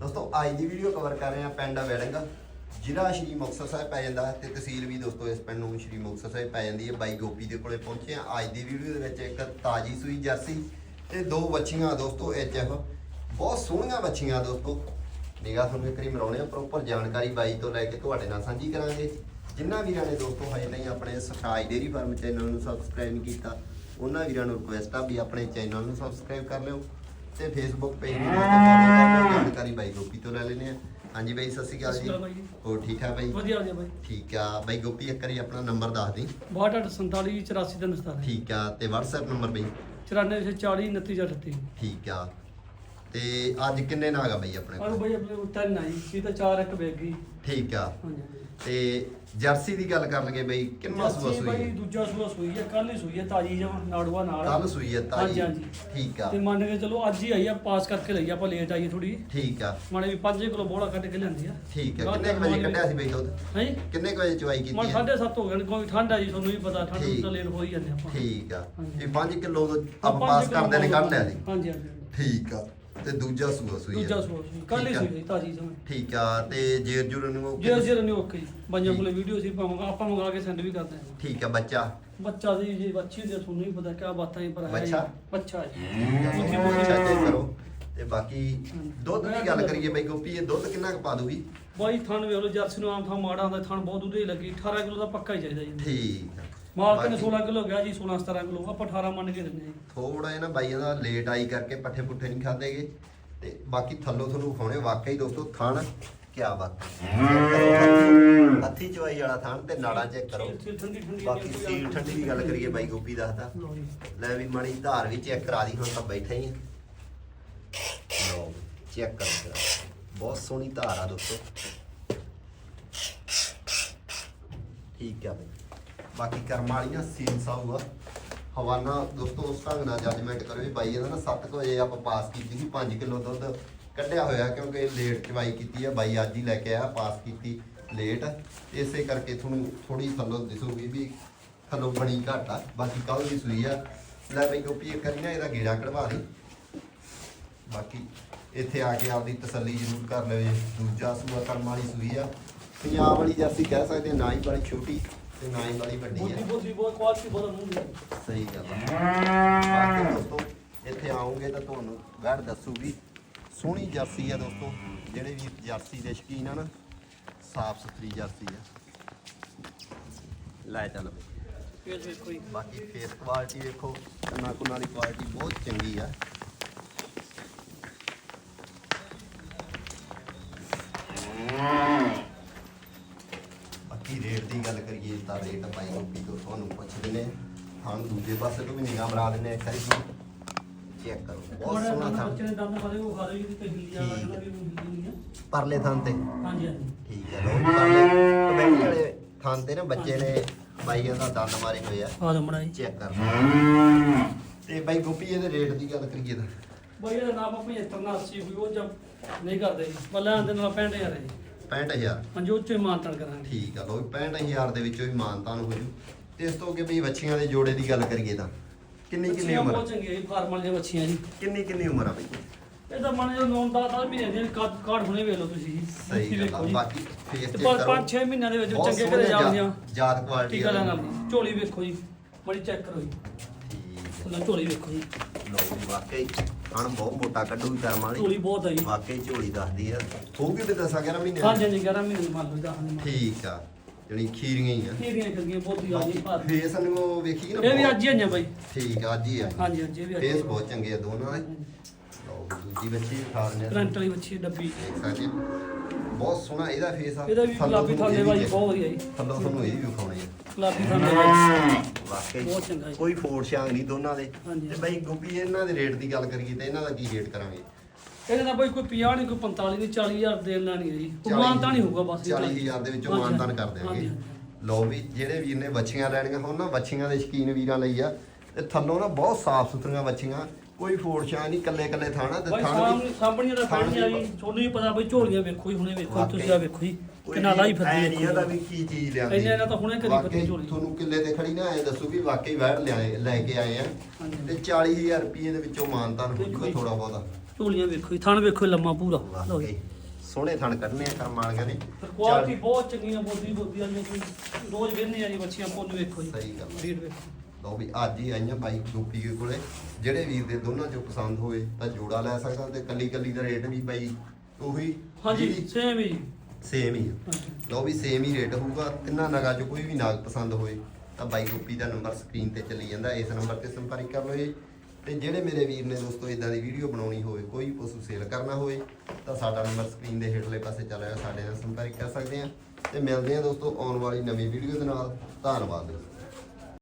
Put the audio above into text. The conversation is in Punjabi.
ਦੋਸਤੋ, ਅੱਜ ਦੀ ਵੀਡੀਓ ਕਵਰ ਕਰ ਰਹੇ ਹਾਂ ਪਿੰਡ ਵੈੜਿੰਗ। ਜ਼ਿਲ੍ਹਾ ਸ਼੍ਰੀ ਮੁਕਤਸਰ ਸਾਹਿਬ ਪੈ ਜਾਂਦਾ ਤੇ ਤਹਿਸੀਲ ਵੀ ਦੋਸਤੋ ਇਸ ਪਿੰਡ ਨੂੰ ਸ਼੍ਰੀ ਮੁਕਤਸਰ ਸਾਹਿਬ ਪੈ ਜਾਂਦੀ ਹੈ। ਬਾਈ ਗੋਪੀ ਦੇ ਕੋਲੇ ਪਹੁੰਚੇ ਆ ਅੱਜ ਦੀ ਵੀਡੀਓ ਦੇ ਵਿੱਚ ਇੱਕ ਤਾਜੀ ਸੂਈ ਜਰਸੀ ਤੇ ਦੋ ਬੱਚੀਆਂ ਦੋਸਤੋ ਐਚਐਫ ਬਹੁਤ ਸੋਹਣੀਆਂ ਬੱਚੀਆਂ ਦੋਸਤੋ। ਨਿਗਾਹ ਤੁਹਾਨੂੰ ਇੱਕ ਵਾਰੀ ਮਰਾਉਣੇ ਆ ਪ੍ਰੋਪਰ ਜਾਣਕਾਰੀ ਬਾਈ ਤੋਂ ਲੈ ਕੇ ਤੁਹਾਡੇ ਨਾਲ ਸਾਂਝੀ ਕਰਾਂਗੇ। ਜਿਨ੍ਹਾਂ ਵੀਰਾਂ ਨੇ ਦੋਸਤੋ ਹਜੇ ਨਹੀਂ ਆਪਣੇ ਸਕਾਈ ਡੇਰੀ ਫਾਰਮ ਚੈਨਲ ਨੂੰ ਸਬਸਕ੍ਰਾਈਬ ਕੀਤਾ, ਉਹਨਾਂ ਵੀਰਾਂ ਨੂੰ ਰਿਕੁਐਸਟ ਆ ਵੀ ਆਪਣੇ ਚੈਨਲ ਨੂੰ ਸਬਸਕ੍ਰਾਈਬ ਕਰ ਲਿਓ। ਤੇ ਫੇਸਬੁੱਕ ਪੇਜ ਨੂੰ ਫੋਲੋ ਕਰ ਲਿਓ ਜਾਣਕਾਰੀ ਬਾਈ ਗੋਪੀ ਤੋਂ ਲੈ ਲੈਨੇ ਆ ਹਾਂਜੀ ਬਾਈ ਸਤਿ ਸ਼੍ਰੀ ਅਕਾਲ ਜੀ। ਹੋਰ ਠੀਕ ਠਾਕ ਬਾਈ? ਵਧੀਆ ਵਧੀਆ ਬਾਈ। ਠੀਕ ਆ। ਬਾਈ ਗੋਪੀ ਇੱਕ ਵਾਰੀ ਆਪਣਾ ਨੰਬਰ ਦੱਸ ਦੇ। 6247 84 ਦਾ ਨਸਤਾਰ ਠੀਕ ਆ ਤੇ WhatsApp ਨੰਬਰ ਬਾਈ? 94 40 29 38 ਠੀਕ ਆ। ਤੇ ਅੱਜ ਕਿੰਨੇ ਨਾਗ ਆ ਬਾਈ ਆਪਣੇ ਕੋਲ? ਬਾਈ ਆਪਣੇ ਤਿੰਨ ਆਈ ਇਹ ਤਾਂ ਚਾਰ ਇੱਕ ਵੇਗ ਗਈ। ਠੀਕ ਆ। ਹਾਂਜੀ ਹਾਂਜੀ। ਤੇ ਜਰਸੀ ਦੀ ਗੱਲ ਕਰ ਲਈਏ ਬਾਈ ਕਿੰਨਾ ਸੂਆ ਜਰਸੀ ਬਾਈ ਸੂਈ ਦੂਜਾ ਸੂਆ ਸੂਈ ਹੈ ਕੱਲ ਹੀ ਸੂਈ ਹੈ ਤਾਜੀ ਜਮਾ ਨਾੜੂਆ ਨਾਲ। ਕੱਲ ਸੂਈ ਹੈ ਤਾਜੀ। ਹਾਂਜੀ, ਹਾਂਜੀ। ਠੀਕ ਆ। ਤੇ ਮੰਨ ਕੇ ਚਲੋ ਅੱਜ ਹੀ ਆਈ ਆ ਪਾਸ ਕਰਕੇ ਲਈ ਆ, ਆਪਾਂ ਲੇਟ ਆਈ ਥੋੜੀ ਠੀਕ ਆ। ਮਾਣੇ ਵੀ 5 ਕਿਲੋ ਬੋਲਾ ਕੱਢ ਕੇ ਲਿਆਂਦੀ ਆ। ਠੀਕ ਆ। ਕਿੰਨੇ ਕੁ ਵਜੇ ਕੱਢਿਆ ਸੀ ਬਾਈ ਦੁੱਧ? ਹੈ? ਕਿੰਨੇ ਕੁ ਵਜੇ ਚਵਾਈ ਮਨ ਕੀਤੀ ਆ? 7:30 ਹੋ ਗਏ ਨੇ, ਕੋਈ ਠੰਡ ਆ ਜੀ ਤੁਹਾਨੂੰ ਵੀ ਪਤਾ ਠੰਡ ਠੀਕ। ਤਾਂ ਲੇਟ ਹੋ ਹੀ ਜਾਂਦੇ ਆਪਾਂ। ਠੀਕ ਆ। ਹਾਂਜੀ। ਇਹ 5 ਕਿਲੋ ਆਪਾਂ ਪਾਸ ਕਰਦੇ ਨੇ ਕੱਢ ਲਿਆ ਸੀ। ਹਾਂਜੀ ਹਾਂਜੀ। ਠੀਕ ਆ। ਤੇ ਦੂਜਾ ਸੂਆ ਸੂਈ ਦੂਜਾ ਸੂਆ ਸੂਈ ਕੱਲ ਹੀ ਠੀਕ ਆ। ਸੂਈ ਹੈ ਤਾਜੀ ਜਮਾ ਠੀਕ ਆ ਤੇ ਜੇਰ ਜੁਰ ਨੂੰ ਜੇ ਜੇ ਨਹੀਂ ਓਕੇ ਬਾਈਆਂ ਕੋਲੇ ਵੀਡੀਓ ਸੀ ਮੰਗਾ ਆਪਾਂ ਮੰਗਾ ਕੇ ਸੈਂਡ ਵੀ ਕਰਦੇ ਹਾਂ। ਠੀਕ ਆ ਬੱਚਾ? ਬੱਚਾ ਦੀ ਜੀ ਬੱਚੀ ਦੇ ਤੁਹਾਨੂੰ ਹੀ ਪਤਾ ਕਿਆ ਬਾਤਾਂ ਹੀ ਪਰ ਹੈ ਜੀ। ਬੱਚਾ? ਬੱਚਾ ਜੀ। ਠੀਕ ਆ ਬੱਚਾ ਚੈੱਕ ਕਰੋ। ਤੇ ਬਾਕੀ। ਦੁੱਧ ਦੀ ਗੱਲ ਕਰੀਏ ਬਾਈ ਗੋਪੀ ਇਹ ਦੁੱਧ ਕਿੰਨਾ ਕੁ ਪਾ ਦੂਗੀ ਬਾਈ ਥਣ ਵੇਖ ਲਓ ਜਰਸੀ ਨੂੰ ਆਮ ਥਾਂ ਮਾੜਾ ਹੁੰਦਾ ਥਣ ਬਹੁਤ ਉਹਦੇ ਲੱਗੀ। 18 ਕਿਲੋ ਦਾ ਪੱਕਾ ਹੀ ਚਾਹੀਦਾ ਜੀ। ਠੀਕ ਆ। ਮਾਲਕ ਨੇ ਬਾਕੀ 16 ਕਿਲੋ ਗਿਆ ਜੀ 16 17 ਕਿਲੋ ਆਪਾਂ 18 ਮੰਨ ਕੇ ਦਿੰਦੇ ਜੀ। ਥੋੜਾ ਜਿਹਾ ਨਾ ਬਾਈਆਂ ਦਾ ਲੇਟ ਆਈ ਕਰਕੇ ਪੱਠੇ ਪੁੱਠੇ ਨਹੀਂ ਖਾਦੇਗੇ ਤੇ ਬਾਕੀ ਥੱਲੋਂ ਤੁਹਾਨੂੰ ਵਿਖਾਉਣੇ ਵਾਕਈ ਦੋਸਤੋ ਥਣ ਕਿਆ ਬਾਤ ਹੱਥੀ ਚਵਾਈ ਵਾਲਾ ਥਣ ਤੇ ਨਾੜਾਂ ਚੈੱਕ ਕਰੋ। ਬਾਕੀ ਸੀਲ ਠੰਡੀ ਦੀ ਗੱਲ ਕਰੀਏ ਬਾਈ ਗੋਪੀ ਦੱਸਦਾ ਲੈ ਵੀ ਮਾੜੀ ਧਾਰ ਵੀ ਚੈੱਕ ਕਰਾ ਦੀ ਹੁਣ ਤਾਂ ਬੈਠੇ ਹੀ ਆ। ਲਓ ਚੈੱਕ ਕਰੋ ਬਹੁਤ ਸੋਹਣੀ ਧਾਰ ਆ ਦੋਸਤੋ। ਠੀਕ ਆ ਬਈ। ਬਾਕੀ ਕਰਮ ਵਾਲੀਆਂ ਸੀਲ ਸਾਊ ਹਵਾਨਾ ਦੋਸਤੋ ਉਸ ਢੰਗ ਨਾਲ ਜੱਜਮੈਂਟ ਕਰੋ ਵੀ ਬਾਈ ਇਹਦਾ ਨਾ 7 ਵਜੇ ਆਪਾਂ ਪਾਸ ਕੀਤੀ ਸੀ 5 ਕਿਲੋ ਦੁੱਧ ਕੱਢਿਆ ਹੋਇਆ ਕਿਉਂਕਿ ਲੇਟ ਚਵਾਈ ਕੀਤੀ ਆ ਬਾਈ ਅੱਜ ਹੀ ਲੈ ਕੇ ਆਇਆ ਪਾਸ ਕੀਤੀ ਲੇਟ ਇਸੇ ਕਰਕੇ ਤੁਹਾਨੂੰ ਥੋੜੀ ਥੱਲੋਂ ਦਿਸੂਗੀ ਵੀ ਥੱਲੋਂ ਬਣੀ ਘੱਟ ਆ ਬਾਕੀ ਕੱਲ ਦੀ ਸੂਈ ਆ। ਲੈ ਬਈ ਗੋਪੀ ਇੱਕ ਕਰੀ ਨਾ ਇਹਦਾ ਗੇੜਾ ਕਢਵਾ ਦੇ। ਬਾਕੀ ਇੱਥੇ ਆ ਕੇ ਆਪਦੀ ਤਸੱਲੀ ਜ਼ਰੂਰ ਕਰ ਲਿਓ ਦੂਜਾ ਸੂਆ ਕਰਮ ਵਾਲੀ ਸੂਈ ਆ। ਪੰਜਾਬ ਵਾਲੀ ਜਰਸੀ ਕਹਿ ਸਕਦੇ ਹਾਂ, ਨਾ ਹੀ ਬੜੀ ਛੋਟੀ। ਤੇ ਨਾ ਹੀ ਬੜੀ ਵੱਡੀ ਆ। ਬੋਦੀ ਬਹੁਤ ਕੁਆਲਿਟੀ ਬਹੁਤ ਮੂੰਹ ਦੀ ਸਹੀ ਗੱਲ ਬਾਕੀ ਦੋਸਤੋ ਇੱਥੇ ਆਉਂਗੇ ਤਾਂ ਤੁਹਾਨੂੰ ਵੈੜ ਦੱਸੂਗੀ। ਸੋਹਣੀ ਜਰਸੀ ਆ ਦੋਸਤੋ ਜਿਹੜੇ ਵੀ ਜਰਸੀ ਦੇ ਸ਼ਕੀਨ ਆ ਨਾ ਸਾਫ਼ ਸੁਥਰੀ ਜਰਸੀ ਆ। ਲੈ ਚੱਲ ਬਈ। ਫੇਰ ਵੇਖੋ ਜੀ। ਬਾਕੀ ਫੇਸ ਕੁਆਲਿਟੀ ਦੇਖੋ ਕੰਨਾਂ ਕੁੰਨਾਂ ਦੀ ਕੁਆਲਿਟੀ ਬਹੁਤ ਚੰਗੀ ਆ। ਗੱਲ ਤਾਂ ਰੇਟ ਪਾਈ ਗੋਪੀ ਤੋਂ ਤੁਹਾਨੂੰ ਪੁੱਛਦੇ ਨੇ ਹਾਂ। ਦੂਜੇ ਪਾਸੇ ਤੋਂ ਵੀ ਨਿਗਾਹ ਮਰਾ ਆ ਇੱਕ ਵਾਰੀ ਚੈੱਕ ਕਰੋ। ਬਹੁਤ ਸੋਹਣਾ ਬੱਚੇ ਥਾਂ ਨੇ ਦੰਦ ਖਾਦੇ ਉਹ ਖਾਦੇ ਜੀ ਤੇ ਹਿੱਲੀ ਜਾਣਾ ਕਹਿੰਦਾ ਵੀ ਹਿੱਲੀ ਨਹੀਂ ਆ ਪਰਲੇ ਥਾਂ ਤੇ। ਹਾਂਜੀ ਹਾਂਜੀ। ਠੀਕ ਹੈ ਲੋ ਪਰਲੇ ਕਮੇਟੀ ਵਾਲੇ ਥਾਂ ਤੇ ਨਾ ਬੱਚੇ ਨੇ ਬਾਈਆਂ ਦਾ ਦੰਦ ਮਾਰੇ ਹੋਏ ਆ। ਆ ਦਮਣਾ ਜੀ ਚੈੱਕ ਕਰ ਤੇ ਬਾਈ ਗੋਪੀ ਇਹਦੇ ਰੇਟ ਦੀ ਗੱਲ ਕਰੀਏ ਤਾਂ। ਬਈ ਇਹਦਾ ਨਾਮ ਆਪਾਂ 75 ਨਾਲ 80 ਹੋਈ ਉਹ ਜਬ ਨਹੀਂ ਕਰਦੇ ਜੀ। ਬੱਲੇ ਆਂਦੇ ਨਾਲ 65000 ਹੈ ਜੀ। 65000 ਹਾਂਜੀ ਉਹ ਚੋਂ ਹੀ ਮਾਨਤਨ ਕਰਾਂਗੇ। ਠੀਕ ਆ ਲੋ 65000 ਦੇ ਵਿੱਚੋਂ ਹੀ ਮਾਨਤਾਨ ਹੋ ਜੂ। ਤੇ ਇਸ ਤੋਂ ਅੱਗੇ ਵੀ ਬੱਚੀਆਂ ਦੇ ਜੋੜੇ ਦੀ ਗੱਲ ਕਰੀਏ ਤਾਂ ਕਿੰਨੀ ਕਿੰਨੀ ਬੱਚੀਆਂ ਉਮਰ? ਬਹੁਤ ਚੰਗੀਆਂ ਜੀ ਫਾਰਮਲ ਦੀਆਂ ਬੱਚੀਆਂ ਜੀ। ਕਿੰਨੀ ਕਿੰਨੀ ਉਮਰ ਆ ਬਈ? ਇਹ ਤਾਂ ਮੰਨ ਜੋ 9 10 10 ਮਹੀਨੇ ਦੇ ਕਾਰਡ ਕਾਰਡ ਹੁਣੇ ਵੇਖ ਲਓ ਤੁਸੀਂ ਜੀ। ਸਹੀ ਗੱਲ ਆ ਜੀ। ਬਾਕੀ ਫੇਸ ਤੇ ਤੇ ਪਰ ਕਰੋ। 5 6 ਮਹੀਨਿਆਂ ਦੇ ਵਿੱਚ ਬਹੁਤ ਚੰਗੇ ਸੋਹਣੇ ਘਰੇ ਜਾਣਗੀਆਂ ਜਾਤ ਕੁਆਲਿਟੀ ਟੀਕਾ ਲੈਣ ਝੋਲੀ ਵੇਖੋ ਜੀ ਬੜੀ ਚੈੱਕ ਕਰੋ ਜੀ। ਠੀਕ ਲੈ ਝੋਲੀ ਵੇਖੋ ਜੀ। ਲੋ ਵਾਕਈ ਹਣ ਬਹੁਤ ਮੋਟਾ ਕੱਢੂ ਵੀ ਕਰਮ ਵਾਲੀ। ਝੋਲੀ ਬਹੁਤ ਹੈ ਜੀ। ਵਾਕਈ ਝੋਲੀ ਦੱਸਦੀ ਆ। ਹੋਊਗੀ ਤੇ 10 11 ਮਹੀਨੇ ਹਾਂਜੀ ਹਾਂਜੀ 11 ਮਹੀਨੇ ਦੀ ਮੰਨ ਲਓ ਜਾਂ ਠੀਕ ਆ ਜਿਹੜੀ ਖੀਰੀਆਂ ਹੀ ਆ। ਖੀਰੀਆਂ ਖੀਰੀਆਂ ਬਹੁਤ ਹੀ ਆ ਜੀ ਭਾਰ ਫੇਸ ਨੂੰ ਵੇਖੀ ਨਾ ਇਹ ਵੀ ਬਹੁਤ- ਅੱਜ ਹੀ ਆਈਆਂ ਬਾਈ। ਠੀਕ ਆ ਅੱਜ ਹੀ ਆ। ਹਾਂਜੀ ਹਾਂਜੀ ਇਹ ਵੀ ਅੱਜ ਹੀ ਫੇਸ ਬਹੁਤ ਚੰਗੇ ਆ ਦੋਨਾਂ ਦੇ। ਲਓ ਦੂਜੀ ਬੱਚੀ ਖਾ ਦਿੰਦੇ ਆ। ਕਰੰਟ ਵਾਲੀ ਬੱਚੀ ਡੱਬੀ। ਦੇਖ ਸਕਦੇ ਆ। ਬਹੁਤ ਸੋਹਣਾ ਇਹਦਾ ਫੇਸ ਆ। ਇਹਦਾ ਵੀ ਥੱਲੋਂ ਗੁਲਾਬੀ ਤੁਹਾਨੂੰ ਥਾਲੇ ਇਹ ਬਾਈ ਵੀ ਬਹੁਤ ਵਧੀਆ ਜੀ। ਥੱਲੋਂ ਤੁਹਾਨੂੰ ਇਹ ਵੀ ਵਿਖਾਉਣੇ ਆ। ਗੁਲਾਬੀ ਬਹੁਤ ਚੰਗਾ ਜੀ। ਕੋਈ ਫੋੜ ਸ਼ਾਂਗ ਨਹੀਂ ਦੋਨਾਂ ਦੇ ਹਾਂਜੀ। ਤੇ ਬਾਈ ਗੋਪੀ ਇਹਨਾਂ ਦੇ ਰੇਟ ਦੀ ਗੱਲ ਕਰੀਏ ਤੇ ਇਹਨਾਂ ਦਾ ਕੀ ਰੇਟ ਕਰਾਂਗੇ ਇਹਦੇ ਨਾਲ ਬਾਈ ਕੋਈ 50 ਨਹੀਂ ਕੋਈ 45 ਨਹੀਂ 40000 ਦੇਣ ਲੈਣੀ ਹੈ ਜੀ ਮਾਨ ਤਾਂ ਨਹੀਂ ਹੋਊਗਾ ਬਸ ਇਹ ਤਾਂ। 40000 ਦੇ ਵਿੱਚੋਂ ਹਾਂਜੀ, ਮਾਨਦਾਨ ਕਰ ਦਿਆਂਗੇ। ਲਓ ਵੀ ਜਿਹੜੇ ਵੀਰ ਨੇ ਬੱਚੀਆਂ ਲੈਣੀਆਂ ਹੋਣ ਨਾ ਬੱਚੀਆਂ ਦੇ ਸ਼ਕੀਨ ਵੀਰਾਂ ਲਈ ਆ ਤੇ ਥੱਲੋਂ ਨਾ ਬਹੁਤ ਸਾਫ਼ ਸੁਥਰੀਆਂ ਬੱਚੀਆਂ ਕੋਈ ਫੋੜ ਸ਼ਾਂ ਨਹੀਂ ਕੱਲੇ ਕੱਲੇ ਥਾਣਾ ਤੇ ਬਾਈ ਥਾਣ ਸਾਹਮਣੇ ਵੀ ਸਾਹਮਣੀਆਂ ਦਾ ਥਾਣ ਵੀ ਜੀ ਤੁਹਾਨੂੰ ਵੀ ਪਤਾ ਬਾਈ ਝੋਲੀਆਂ ਵੇਖੋ ਜੀ ਹੁਣੇ ਵੇਖੋ ਤੁਸੀਂ ਆ ਵੇਖੋ ਕੋਈ ਕਿੰਨਾ ਲਾਈ ਐ ਫਿਰਦੀ ਨਹੀਂ ਵੀ ਕੀ ਚੀਜ਼ ਲਿਆਂਦੀ ਇੰਨੇ ਇਹਨਾਂ ਤਾਂ ਹੁਣੇ ਕਦੀ ਵਾਕਈ ਝੋਲੀ। ਤੁਹਾਨੂੰ ਕਿੱਲੇ ਤੇ ਖੜੀ ਨਾ ਐ ਦੱਸੋ ਵੀ ਵਾਕਈ ਵੈੜ ਲਿਆਏ ਲੈ ਕੇ ਆਏ ਆ। ਹਾਂਜੀ। ਤੇ 40000 ਰੁਪਏ ਦੇ ਵਿੱਚੋਂ ਮਾਨਤਾਨ ਹੋ ਜੀ। ਥੋੜਾ ਬਹੁਤਾ। ਝੋਲੀਆਂ ਵੇਖੋ ਜੀ ਥਣ ਵੇਖੋ ਲੰਮਾ ਪੂਰਾ। ਲਓ ਜੀ। ਵਾਕਈ। ਸੋਹਣੇ ਥਣ ਕੱਢਨੇ ਆ ਕਰਮ ਵਾਲੀਆਂ ਨੇ। ਕੁਆਲਿਟੀ ਬਹੁਤ ਚੰਗੀਆਂ ਬੋਦੀ ਬੋਦੀ ਵਾਲੀਆਂ ਤੁਸੀਂ ਰੋਜ਼ ਵੇਖਦੇ ਆ ਜੀ ਬੱਚੀਆਂ ਪੁੰਨ ਵੇਖੋ ਜੀ। ਸਹੀ ਗੱਲ ਆ। ਵੇਖੋ। ਲਓ ਵੀ ਅੱਜ ਹੀ ਆਈਆਂ ਬਾਈ ਗੋਪੀ ਦੇ ਕੋਲੇ। ਜਿਹੜੇ ਵੀਰ ਦੇ ਦੋਨਾਂ ਚੋਂ ਪਸੰਦ ਹੋਏ ਤਾਂ ਜੋੜਾ ਲੈ ਸਕਦਾ ਤੇ ਕੱਲੀ ਕੱਲੀ ਦਾ ਰੇਟ ਵੀ ਬਾਈ ਉਹੀ ਹਾਂਜੀ ਸੇਮ ਹੀ। ਸੇਮ ਹੀ ਆ। ਲਓ ਵੀ ਸੇਮ ਹੀ ਰੇਟ ਹੋਊਗਾ। ਤਿੰਨਾਂ ਨਗਾਂ ਚੋਂ ਕੋਈ ਵੀ ਨਾਗ ਪਸੰਦ ਹੋਏ ਤਾਂ ਬਾਈ ਗੋਪੀ ਦਾ ਨੰਬਰ ਸਕਰੀਨ ਤੇ ਚੱਲੀ ਜਾਂਦਾ। ਇਸ ਨੰਬਰ ਤੇ ਸੰਪਰਕ ਕਰ ਲਓ ਜੀ ਤੇ ਜਿਹੜੇ ਮੇਰੇ ਵੀਰ ਨੇ ਦੋਸਤੋ ਇਦਾਂ ਦੀ ਵੀਡੀਓ ਬਣਾਉਣੀ ਹੋਵੇ ਕੋਈ ਪਸ਼ੂ ਸੇਲ ਕਰਨਾ ਹੋਵੇ ਤਾਂ ਸਾਡਾ ਨੰਬਰ ਸਕਰੀਨ ਦੇ ਹੇਠਲੇ ਪਾਸੇ ਚੱਲ ਰਿਹਾ। ਸਾਡੇ ਨਾਲ ਸੰਪਰਕ ਕਰ ਸਕਦੇ ਆ। ਤੇ ਮਿਲਦੇ ਆ ਦੋਸਤੋ ਆਉਣ ਵਾਲੀ ਨਵੀਂ ਵੀਡੀਓ ਦੇ ਨਾਲ। ਧੰਨਵਾਦ।